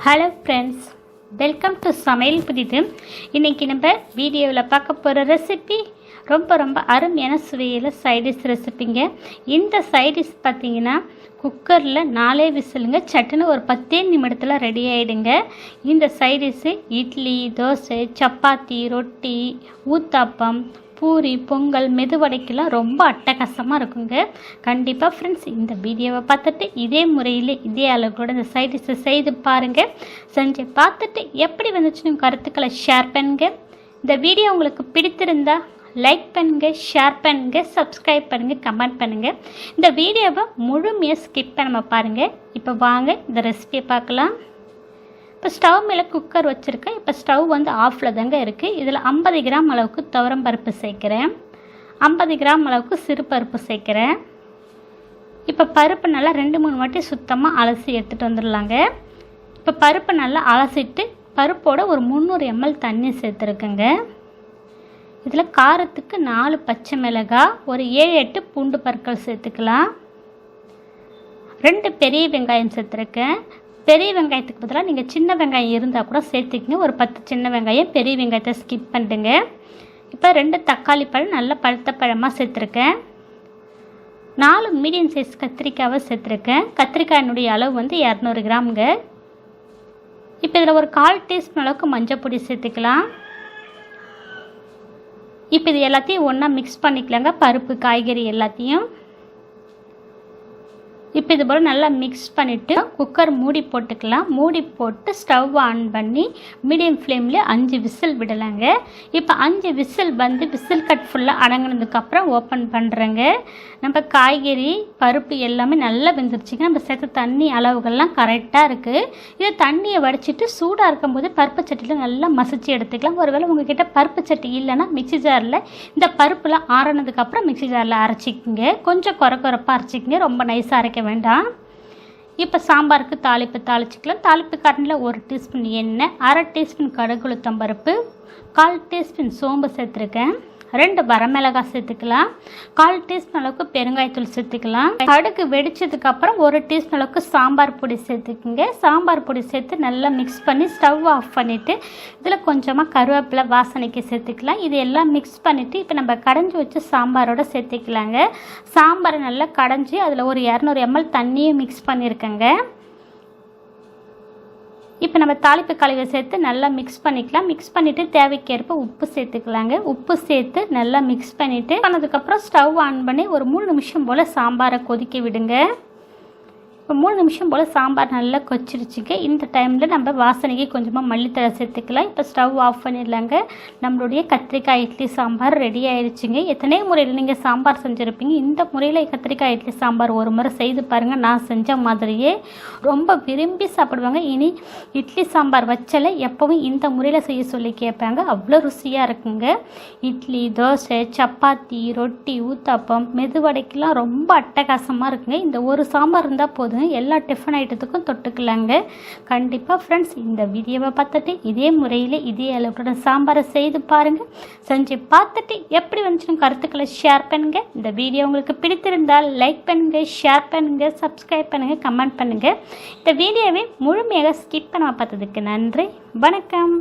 Hello friends welcome to சமையல் புதிது. இன்றைக்கி நம்ம வீடியோவில் பார்க்க போகிற ரெசிபி ரொம்ப ரொம்ப அருமையான சுவையில் சைடிஷ் ரெசிபிங்க இந்த சைடிஷ் பார்த்தீங்கன்னா குக்கரில் நாலே விசிலுங்க சட்டுன்னு ஒரு பத்தே நிமிடத்தில் ரெடி ஆகிடுங்க இந்த சைடிஷு இட்லி தோசை சப்பாத்தி ரொட்டி ஊத்தாப்பம் பூரி பொங்கல் மெதுவடைக்கெல்லாம் ரொம்ப அட்டகாசமாக இருக்குங்க. கண்டிப்பாக ஃப்ரெண்ட்ஸ் இந்த வீடியோவை பார்த்துட்டு இதே முறையில் இதே அளவு கூட இந்த சைடிஷை செய்து பாருங்கள் செஞ்சு பார்த்துட்டு எப்படி வந்துச்சுன்னு கருத்துக்களை ஷேர் பண்ணுங்க. இந்த வீடியோ உங்களுக்கு பிடித்திருந்தா லைக் பண்ணுங்க ஷேர் பண்ணுங்க சப்ஸ்கிரைப் பண்ணுங்க கமெண்ட் பண்ணுங்க. இந்த வீடியோவை முழுமையாக ஸ்கிப் பண்ணாமல் பாருங்க. இப்போ வாங்க இந்த ரெசிபியை பார்க்கலாம். இப்போ ஸ்டவ் மேலே குக்கர் வச்சுருக்கேன். இப்போ ஸ்டவ் வந்து ஆஃபில் தாங்க இருக்குது இதில் ஐம்பது கிராம் அளவுக்கு துவரம் பருப்பு சேர்க்குறேன். ஐம்பது கிராம் அளவுக்கு சிறு பருப்பு சேர்க்குறேன். இப்போ பருப்பு நல்லா ரெண்டு மூணு வாட்டி சுத்தமாக அலசி எடுத்துகிட்டு வந்துடலாங்க. இப்போ பருப்பு நல்லா அலசிட்டு பருப்போட ஒரு முந்நூறு எம்எல் தண்ணி சேர்த்துருக்குங்க. இதில் காரத்துக்கு நாலு பச்சை மிளகாய் ஒரு ஏழு எட்டு பூண்டு பற்கள் சேர்த்துக்கலாம். ரெண்டு பெரிய வெங்காயம் சேர்த்துருக்கேன். பெரிய வெங்காயத்துக்கு பதிலாக நீங்கள் சின்ன வெங்காயம் இருந்தால் கூட சேர்த்துக்கிங்க. ஒரு பத்து சின்ன வெங்காயம் பெரிய வெங்காயத்தை ஸ்கிப் பண்ணிட்டுங்க இப்போ ரெண்டு தக்காளி பழம் நல்ல பழுத்த பழமாக சேர்த்துருக்கேன். நாலு மீடியம் சைஸ் கத்திரிக்காவை சேர்த்துருக்கேன். கத்திரிக்காயினுடைய அளவு வந்து இரநூறு கிராமுங்க. இப்போ இதில் ஒரு கால் டீஸ்பூன் அளவுக்கு மஞ்சள் பொடி சேர்த்துக்கலாம். இப்போ இது எல்லாத்தையும் ஒன்றா மிக்ஸ் பண்ணிக்கலாங்க. பருப்பு காய்கறி எல்லாத்தையும். இப்போ இது போல் நல்லா மிக்ஸ் பண்ணிவிட்டு குக்கர் மூடி போட்டுக்கலாம். மூடி போட்டு ஸ்டவ் ஆன் பண்ணி மீடியம் ஃப்ளேமில் அஞ்சு விசில் விடலாங்க. இப்போ அஞ்சு விசில் வந்து விசில் கட் ஃபுல்லாக அடங்கினதுக்கப்புறம் ஓப்பன் பண்ணுறேங்க நம்ம காய்கறி பருப்பு எல்லாமே நல்லா வெந்துருச்சுங்க. நம்ம சேர்த்த தண்ணி அளவுகள்லாம் கரெக்டாக இருக்குது இதை தண்ணியை வடிச்சிட்டு சூடாக இருக்கும்போது பருப்பு சட்டியில் நல்லா மசிச்சு எடுத்துக்கலாம். ஒருவேளை உங்ககிட்ட பருப்பு சட்டி இல்லைன்னா மிக்சி ஜாரில் இந்த பருப்புலாம் ஆறினதுக்கப்புறம் மிக்சி ஜாரில் அரைச்சிக்கிங்க. கொஞ்சம் குறை குறைப்பாக அரைச்சிக்கங்க. ரொம்ப நைஸாக அரைக்க வேண்டாம். இப்போ சாம்பாருக்கு தாளிப்பு தாளிச்சிக்கலாம். தாளிப்பு கரண்டில் ஒரு டீஸ்பூன் எண்ணெய் அரை டீஸ்பூன் கடுகுளுத்தம் பருப்பு கால் டீஸ்பூன் சோம்பு சேர்த்துருக்கேன். ரெண்டு வரமிளகாய் சேர்த்துக்கலாம். கால் டீஸ்பூன் அளவுக்கு பெருங்காயத்தூள் சேர்த்துக்கலாம். கடுகு வெடிச்சதுக்கு அப்புறம் ஒரு டீஸ்பூன் அளவுக்கு சாம்பார் பொடி சேர்த்துக்குங்க. சாம்பார் பொடி சேர்த்து நல்லா மிக்ஸ் பண்ணி ஸ்டவ் ஆஃப் பண்ணிவிட்டு இதில் கொஞ்சமாக கருவேப்பிலை வாசனைக்கு சேர்த்துக்கலாம். இது எல்லாம் மிக்ஸ் பண்ணிவிட்டு இப்போ நம்ம கடைஞ்சி வச்சு சாம்பாரோட சேர்த்துக்கலாங்க. சாம்பாரை நல்லா கடைஞ்சி அதில் ஒரு இரநூறு எம்எல் தண்ணியும் மிக்ஸ் பண்ணியிருக்கேங்க இப்போ நம்ம தாளிப்பு கலவை சேர்த்து நல்லா மிக்ஸ் பண்ணிக்கலாம். மிக்ஸ் பண்ணிவிட்டு தேவைக்கேற்ப உப்பு சேர்த்துக்கலாங்க. உப்பு சேர்த்து நல்லா மிக்ஸ் பண்ணிவிட்டு பண்ணதுக்கப்புறம் ஸ்டவ் ஆன் பண்ணி ஒரு மூணு நிமிஷம் போல் சாம்பாரை கொதிக்க விடுங்க. இப்போ மூணு நிமிஷம் போல் சாம்பார் நல்லா கொச்சிருச்சுங்க. இந்த டைமில் நம்ம வாசனைக்கு கொஞ்சமாக மல்லித்தழை சேர்த்துக்கலாம். இப்போ ஸ்டவ் ஆஃப் பண்ணிடலாங்க. நம்மளுடைய கத்திரிக்காய் இட்லி சாம்பார் ரெடி ஆயிடுச்சுங்க எத்தனை முறையில் நீங்கள் சாம்பார் செஞ்சுருப்பீங்க? இந்த முறையில் கத்திரிக்காய் இட்லி சாம்பார் ஒரு முறை செய்து பாருங்கள் நான் செஞ்ச மாதிரியே ரொம்ப விரும்பி சாப்பிடுவாங்க. இனி இட்லி சாம்பார் வச்சல எப்போவும் இந்த முறையில் செய்ய சொல்லி கேட்பாங்க. அவ்வளோ ருசியாக இருக்குங்க. இட்லி தோசை சப்பாத்தி ரொட்டி ஊத்தாப்பம் மெதுவடைக்கெல்லாம் ரொம்ப அட்டகாசமாக இருக்குங்க. இந்த ஒரு சாம்பார் இருந்தால் போதும் எல்லா டிஃபன் ஐட்டத்துக்கும் தொட்டுக்கலாங்க. கண்டிப்பாக ஃப்ரெண்ட்ஸ் இந்த வீடியோவை பார்த்துட்டு இதே முறையில் இதே அளவுக்கு சாம்பாரை செய்து பாருங்கள் செஞ்சு பார்த்துட்டு எப்படி வந்துச்சுன்னு கருத்துக்களை ஷேர் பண்ணுங்கள் இந்த வீடியோ உங்களுக்கு பிடித்திருந்தால் லைக் பண்ணுங்கள் ஷேர் பண்ணுங்கள் சப்ஸ்கிரைப் பண்ணுங்கள் கமெண்ட் பண்ணுங்கள் இந்த வீடியோவை முழுமையாக ஸ்கிப் பண்ண பார்த்ததுக்கு நன்றி. வணக்கம்.